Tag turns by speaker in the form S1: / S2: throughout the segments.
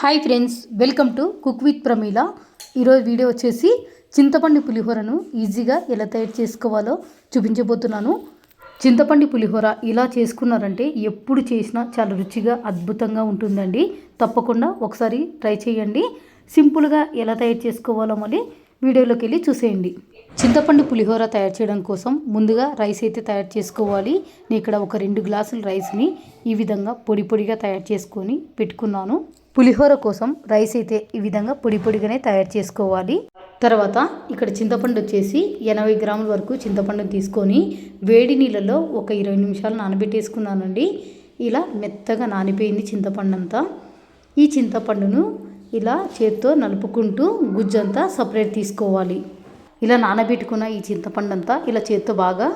S1: Hi friends welcome to cook with Pramila. ఈరోజు video వచ్చేసి చింతపండు పులిహోరను ఈజీగా ఎలా తయారు చేసుకోవాలో చూపించబోతున్నాను. చింతపండు పులిహోర ఇలా చేసుకున్నారంటే ఎప్పుడు చేసినా చాలా రుచిగా అద్భుతంగా ఉంటుందండి. తప్పకుండా ఒకసారి ట్రై చేయండి. సింపుల్గా ఎలా తయారు చేసుకోవాలో మళ్ళీ వీడియోలోకి వెళ్ళి చూసేయండి. చింతపండు పులిహోర తయారు చేయడం కోసం ముందుగా రైస్ అయితే తయారు చేసుకోవాలి. నేను ఇక్కడ ఒక రెండు గ్లాసుల రైస్ని ఈ విధంగా పొడి పొడిగా తయారు చేసుకొని పెట్టుకున్నాను. పులిహోర కోసం రైస్ అయితే ఈ విధంగా పొడి పొడిగానే తయారు చేసుకోవాలి. తర్వాత ఇక్కడ చింతపండు వచ్చేసి ఎనభై గ్రాముల వరకు చింతపండు తీసుకొని వేడి నీళ్ళలో ఒక ఇరవై నిమిషాలు నానబెట్టేసుకున్నానండి. ఇలా మెత్తగా నానిపోయింది చింతపండు అంతా ఈ చింతపండును ఇలా చేత్తో నలుపుకుంటూ గుజ్జంతా సపరేట్ తీసుకోవాలి. ఇలా నానబెట్టుకున్న ఈ చింతపండు అంతా ఇలా చేత్తో బాగా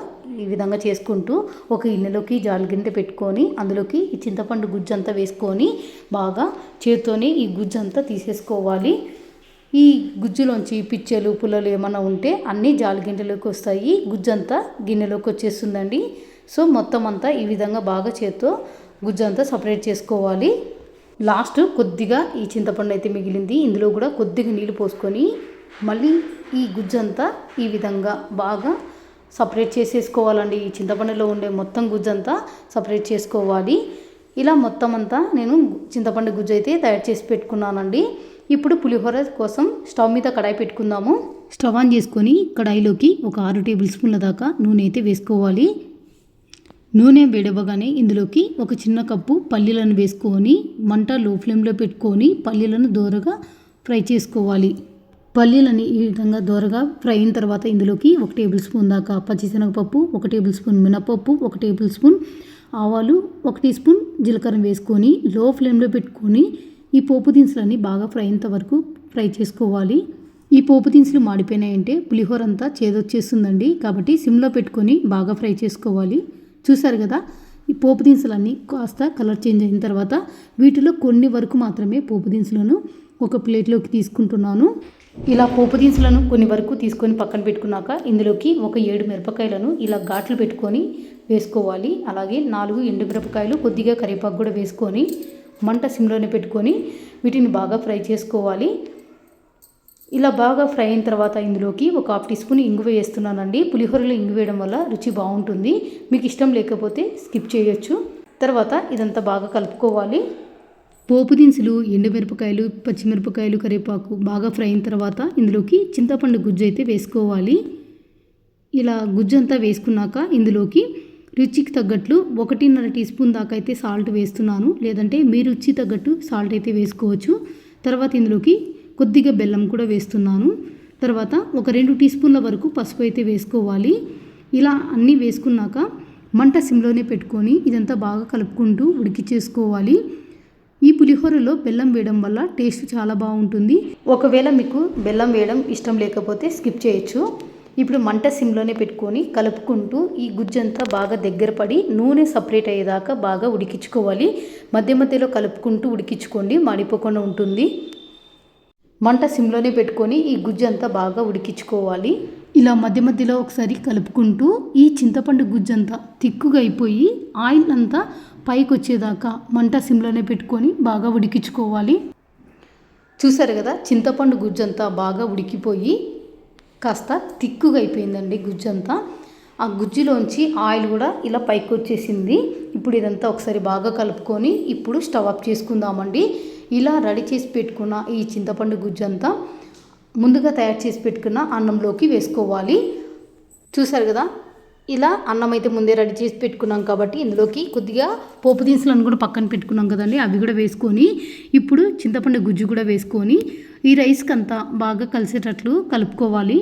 S1: ఈ విధంగా చేసుకుంటూ ఒక ఇన్నెలోకి జాలిగింట పెట్టుకొని అందులోకి ఈ చింతపండు గుజ్జంతా వేసుకొని బాగా చేత్తోనే ఈ గుజ్జంతా తీసేసుకోవాలి. ఈ గుజ్జులోంచి పిచ్చెలు పుల్లలు ఏమైనా ఉంటే అన్నీ జాలిగింటలోకి వస్తాయి. గుజ్జంతా గిన్నెలోకి వచ్చేస్తుందండి. సో మొత్తం అంతా ఈ విధంగా బాగా చేత్తో గుజ్జంతా సపరేట్ చేసుకోవాలి. లాస్ట్ కొద్దిగా ఈ చింతపండు అయితే మిగిలింది. ఇందులో కూడా కొద్దిగా నీళ్ళు పోసుకొని మళ్ళీ ఈ గుజ్జంతా ఈ విధంగా బాగా సపరేట్ చేసేసుకోవాలండి. ఈ చింతపండులో ఉండే మొత్తం గుజ్జంతా సపరేట్ చేసుకోవాలి. ఇలా మొత్తం అంతా నేను చింతపండు గుజ్జు అయితే తయారు చేసి పెట్టుకున్నానండి. ఇప్పుడు పులిహోర కోసం స్టవ్ మీద కడాయి పెట్టుకుందాము. స్టవ్ ఆన్ చేసుకొని కడాయిలోకి ఒక ఆరు టేబుల్ స్పూన్ల దాకా నూనె అయితే వేసుకోవాలి. నూనె వేడవగానే ఇందులోకి ఒక చిన్న కప్పు పల్లీలను వేసుకొని మంట లో ఫ్లేమ్లో పెట్టుకొని పల్లీలను దోరగా ఫ్రై చేసుకోవాలి. పల్లీలని ఈ విధంగా దోరగా ఫ్రై అయిన తర్వాత ఇందులోకి ఒక టేబుల్ స్పూన్ దాకా పచ్చిశనగపప్పు ఒక టేబుల్ స్పూన్ మినపప్పు ఒక టేబుల్ స్పూన్ ఆవాలు ఒక టీ స్పూన్ జీలకర్ర వేసుకొని లో ఫ్లేమ్లో పెట్టుకొని ఈ పోపు దినుసులన్నీ బాగా ఫ్రై అయినంత వరకు ఫ్రై చేసుకోవాలి. ఈ పోపు దినుసులు మాడిపోయినాయంటే పులిహోర అంతా చేదొచ్చేస్తుందండి. కాబట్టి సిమ్లో పెట్టుకొని బాగా ఫ్రై చేసుకోవాలి. చూసారు కదా? ఈ పోపు దినుసులన్నీ కాస్త కలర్ చేంజ్ అయిన తర్వాత వీటిలో కొన్ని వరకు మాత్రమే పోపు దినుసులను ఒక ప్లేట్లోకి తీసుకుంటున్నాను. ఇలా పోపు దినుసులను కొన్ని వరకు తీసుకొని పక్కన పెట్టుకున్నాక ఇందులోకి ఒక ఏడు మిరపకాయలను ఇలా ఘాట్లు పెట్టుకొని వేసుకోవాలి. అలాగే నాలుగు ఎండు మిరపకాయలు కొద్దిగా కరివేపాకు కూడా వేసుకొని మంట సిమ్లోనే పెట్టుకొని వీటిని బాగా ఫ్రై చేసుకోవాలి. ఇలా బాగా ఫ్రై అయిన తర్వాత ఇందులోకి ఒక హాఫ్ టీ స్పూన్ ఇంగు వేస్తున్నానండి. పులిహోరలో ఇంగు వేయడం వల్ల రుచి బాగుంటుంది. మీకు ఇష్టం లేకపోతే స్కిప్ చేయొచ్చు. తర్వాత ఇదంతా బాగా కలుపుకోవాలి. పోపు దినుసులు ఎండుమిరపకాయలు పచ్చిమిరపకాయలు కరివేపాకు బాగా ఫ్రై అయిన తర్వాత ఇందులోకి చింతపండు గుజ్జు అయితే వేసుకోవాలి. ఇలా గుజ్జు అంతా వేసుకున్నాక ఇందులోకి రుచికి తగ్గట్లు ఒకటిన్నర టీ స్పూన్ దాకా అయితే సాల్ట్ వేస్తున్నాను. లేదంటే మీ రుచి తగ్గట్టు సాల్ట్ అయితే వేసుకోవచ్చు. తర్వాత ఇందులోకి కొద్దిగా బెల్లం కూడా వేస్తున్నాను. తర్వాత ఒక రెండు టీ స్పూన్ల వరకు పసుపు అయితే వేసుకోవాలి. ఇలా అన్నీ వేసుకున్నాక మంట సిమ్లోనే పెట్టుకొని ఇదంతా బాగా కలుపుకుంటూ ఉడికి చేసుకోవాలి ఈ పులిహోరలో బెల్లం వేయడం వల్ల టేస్ట్ చాలా బాగుంటుంది. ఒకవేళ మీకు బెల్లం వేయడం ఇష్టం లేకపోతే స్కిప్ చేయొచ్చు. ఇప్పుడు మంట సిమ్లోనే పెట్టుకొని కలుపుకుంటూ ఈ గుజ్జంతా బాగా దగ్గర పడి నూనె సపరేట్ అయ్యేదాకా బాగా ఉడికించుకోవాలి. మధ్య మధ్యలో కలుపుకుంటూ ఉడికించుకోండి మాడిపోకుండా ఉంటుంది. మంట సిమ్లోనే పెట్టుకొని ఈ గుజ్జు అంతా బాగా ఉడికించుకోవాలి. ఇలా మధ్య మధ్యలో ఒకసారి కలుపుకుంటూ ఈ చింతపండు గుజ్జు అంతా తిక్కుగా అయిపోయి ఆయిల్ అంతా పైకి వచ్చేదాకా మంట సిమ్లోనే పెట్టుకొని బాగా ఉడికించుకోవాలి. చూసారు కదా చింతపండు గుజ్జు అంతా బాగా ఉడికిపోయి కాస్త తిక్కుగా అయిపోయిందండి గుజ్జు అంతా ఆ గుజ్జులోంచి ఆయిల్ కూడా ఇలా పైకి వచ్చేసింది. ఇప్పుడు ఇదంతా ఒకసారి బాగా కలుపుకొని ఇప్పుడు స్టవ్ ఆఫ్ చేసుకుందామండి. ఇలా రెడీ చేసి పెట్టుకున్న ఈ చింతపండు గుజ్జంతా ముందుగా తయారు చేసి పెట్టుకున్న అన్నంలోకి వేసుకోవాలి. చూసారు కదా? ఇలా అన్నం అయితే ముందే రెడీ చేసి పెట్టుకున్నాం కాబట్టి ఇందులోకి కొద్దిగా పోపు దినుసులను కూడా పక్కన పెట్టుకున్నాం కదండి. అవి కూడా వేసుకొని ఇప్పుడు చింతపండు గుజ్జు కూడా వేసుకొని ఈ రైస్కి అంతా బాగా కలిసేటట్లు కలుపుకోవాలి.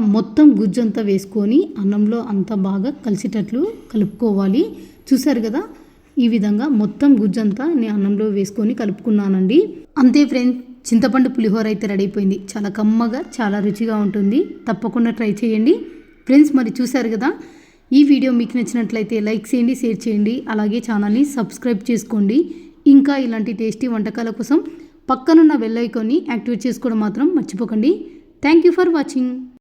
S1: మొత్తం గుజ్జు అంతా వేసుకొని అన్నంలో అంతా బాగా కలిసేటట్లు కలుపుకోవాలి. చూసారు కదా? ఈ విధంగా మొత్తం గుజ్జంతా నేను అన్నంలో వేసుకొని కలుపుకున్నానండి. అంతే ఫ్రెండ్స్ చింతపండు పులిహోర అయితే రెడీ అయిపోయింది. చాలా కమ్మగా చాలా రుచిగా ఉంటుంది. తప్పకుండా ట్రై చేయండి. ఫ్రెండ్స్ మరి చూశారు కదా? ఈ వీడియో మీకు నచ్చినట్లయితే లైక్ చేయండి షేర్ చేయండి. అలాగే ఛానల్ని సబ్స్క్రైబ్ చేసుకోండి. ఇంకా ఇలాంటి టేస్టీ వంటకాల కోసం పక్కనున్న బెల్ ఐకాన్ని యాక్టివేట్ చేసుకోవడం మాత్రం మర్చిపోకండి. Thank you for watching.